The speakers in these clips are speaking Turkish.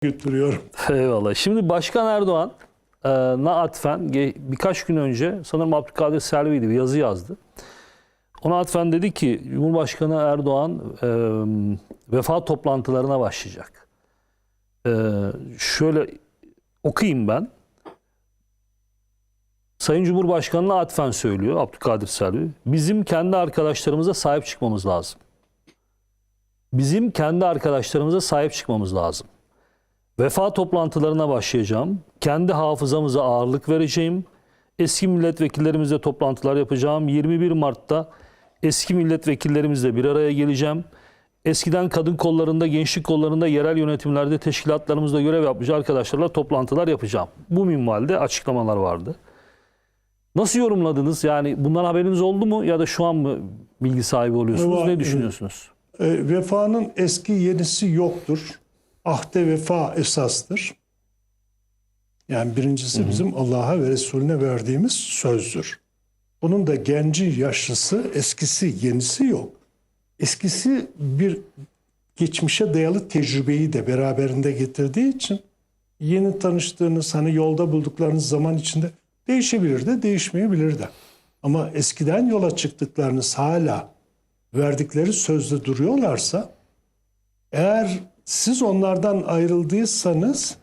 götürüyorum. Eyvallah. Şimdi Başkan Erdoğan e, na atfen ge- birkaç gün önce sanırım Abdülkadir Selvi'ydi bir yazı yazdı. Ona atfen dedi ki Cumhurbaşkanı Erdoğan e, vefa toplantılarına başlayacak. E, şöyle okuyayım ben. Sayın Cumhurbaşkanı'na atfen söylüyor Abdülkadir Selvi. Bizim kendi arkadaşlarımıza sahip çıkmamız lazım. Bizim kendi arkadaşlarımıza sahip çıkmamız lazım. Vefa toplantılarına başlayacağım. Kendi hafızamıza ağırlık vereceğim. Eski milletvekillerimizle toplantılar yapacağım. 21 Mart'ta eski milletvekillerimizle bir araya geleceğim. Eskiden kadın kollarında, gençlik kollarında, yerel yönetimlerde, teşkilatlarımızda görev yapmış arkadaşlarla toplantılar yapacağım. Bu minvalde açıklamalar vardı. Nasıl yorumladınız? Yani bundan haberiniz oldu mu ya da şu an mı bilgi sahibi oluyorsunuz? Ne düşünüyorsunuz? E, vefanın eski yenisi yoktur. Ahde vefa esastır. Yani birincisi bizim Allah'a ve Resulüne verdiğimiz sözdür. Bunun da genci yaşlısı eskisi yenisi yok. Eskisi bir geçmişe dayalı tecrübeyi de beraberinde getirdiği için yeni tanıştığınız hani yolda bulduklarınız zaman içinde değişebilir de değişmeyebilir de. Ama eskiden yola çıktıklarınız hala verdikleri sözde duruyorlarsa eğer siz onlardan ayrıldıysanız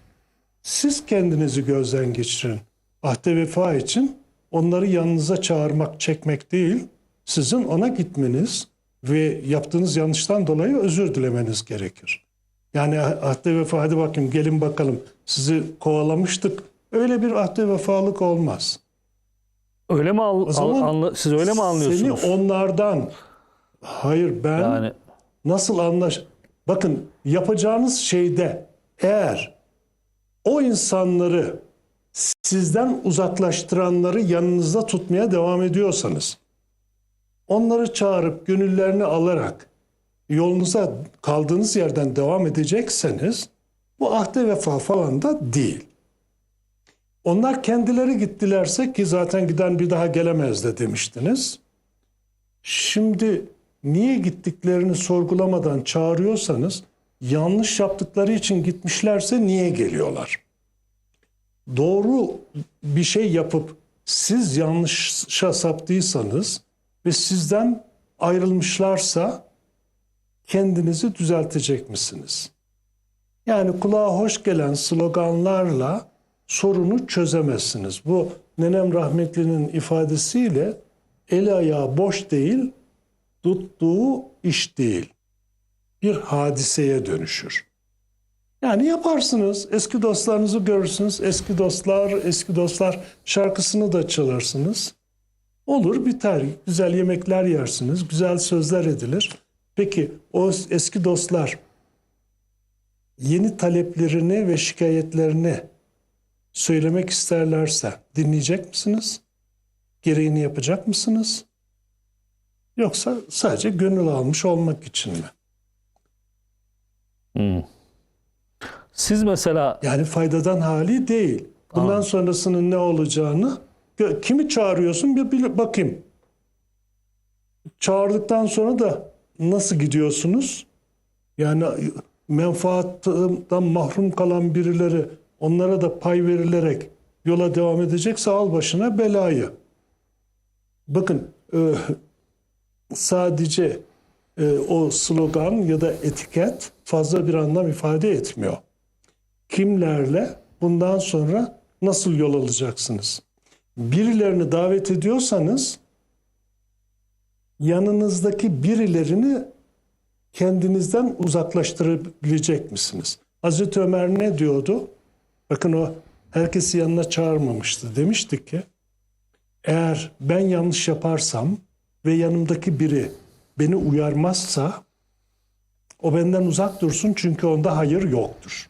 siz kendinizi gözden geçirin. Ahde vefa için onları yanınıza çağırmak, çekmek değil, sizin ona gitmeniz ve yaptığınız yanlıştan dolayı özür dilemeniz gerekir. Yani ahde vefa hadi bakayım gelin bakalım sizi kovalamıştık. Öyle bir ahde vefalık olmaz. Öyle mi al- al- anla- siz öyle mi anlıyorsunuz? Seni onlardan hayır ben yani nasıl anlaş bakın yapacağınız şeyde eğer o insanları sizden uzaklaştıranları yanınızda tutmaya devam ediyorsanız onları çağırıp gönüllerini alarak yolunuza kaldığınız yerden devam edecekseniz bu ahde vefa falan da değil. Onlar kendileri gittilerse ki zaten giden bir daha gelemez de demiştiniz. Şimdi niye gittiklerini sorgulamadan çağırıyorsanız yanlış yaptıkları için gitmişlerse niye geliyorlar? Doğru bir şey yapıp siz yanlışa saptıysanız ve sizden ayrılmışlarsa kendinizi düzeltecek misiniz? Yani kulağa hoş gelen sloganlarla sorunu çözemezsiniz. Bu nenem rahmetlinin ifadesiyle el ayağı boş değil, tuttuğu iş değil. Bir hadiseye dönüşür. Yani yaparsınız, eski dostlarınızı görürsünüz, eski dostlar, eski dostlar şarkısını da çalarsınız. Olur biter, güzel yemekler yersiniz, güzel sözler edilir. Peki o eski dostlar yeni taleplerini ve şikayetlerini söylemek isterlerse dinleyecek misiniz? Gereğini yapacak mısınız? Yoksa sadece gönül almış olmak için mi? siz mesela Yani faydadan hali değil. Bundan sonrasının ne olacağını kimi çağırıyorsun bir, bir bakayım. Çağırdıktan sonra da nasıl gidiyorsunuz? Yani menfaattan mahrum kalan birileri onlara da pay verilerek yola devam edecekse al başına belayı. Bakın e, sadece e, o slogan ya da etiket fazla bir anlam ifade etmiyor. Kimlerle bundan sonra nasıl yol alacaksınız? Birilerini davet ediyorsanız yanınızdaki birilerini kendinizden uzaklaştırabilecek misiniz? Hazreti Ömer ne diyordu? Bakın o herkesi yanına çağırmamıştı. Demişti ki eğer ben yanlış yaparsam ve yanımdaki biri beni uyarmazsa o benden uzak dursun çünkü onda hayır yoktur.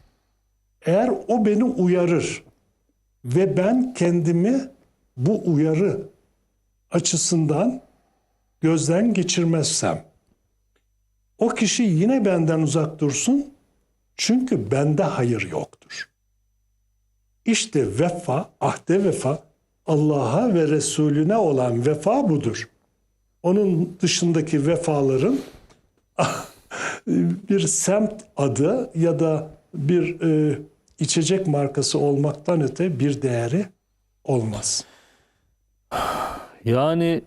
Eğer o beni uyarır ve ben kendimi bu uyarı açısından gözden geçirmezsem o kişi yine benden uzak dursun çünkü bende hayır yoktur. İşte vefa, ahde vefa Allah'a ve Resulüne olan vefa budur. Onun dışındaki vefaların bir semt adı ya da bir e, içecek markası olmaktan öte bir değeri olmaz. Yani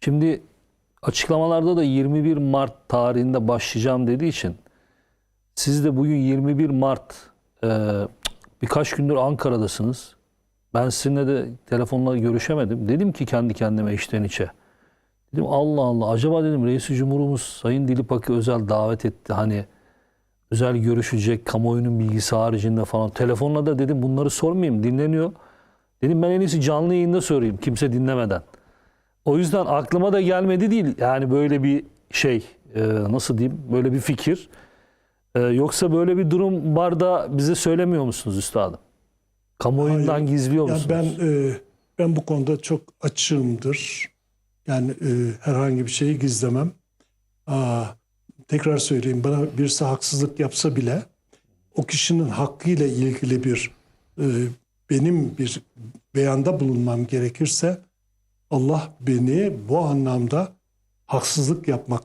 şimdi açıklamalarda da 21 Mart tarihinde başlayacağım dediği için siz de bugün 21 Mart e, birkaç gündür Ankara'dasınız. Ben sizinle de telefonla görüşemedim. Dedim ki kendi kendime içten içe. Dedim Allah Allah acaba dedim Reis-i Cumhurumuz Sayın Dilipak'ı özel davet etti. Hani özel görüşecek kamuoyunun bilgisi haricinde falan. Telefonla da dedim bunları sormayayım dinleniyor. Dedim ben en iyisi canlı yayında sorayım kimse dinlemeden. O yüzden aklıma da gelmedi değil. Yani böyle bir şey e, nasıl diyeyim böyle bir fikir. E, yoksa böyle bir durum var da bize söylemiyor musunuz üstadım? Kamuoyundan Hayır. gizliyor Yani musunuz? ben e, ben bu konuda çok açığımdır. Yani e, herhangi bir şeyi gizlemem. Aa, tekrar söyleyeyim bana birisi haksızlık yapsa bile o kişinin hakkıyla ilgili bir e, benim bir beyanda bulunmam gerekirse Allah beni bu anlamda haksızlık yapmak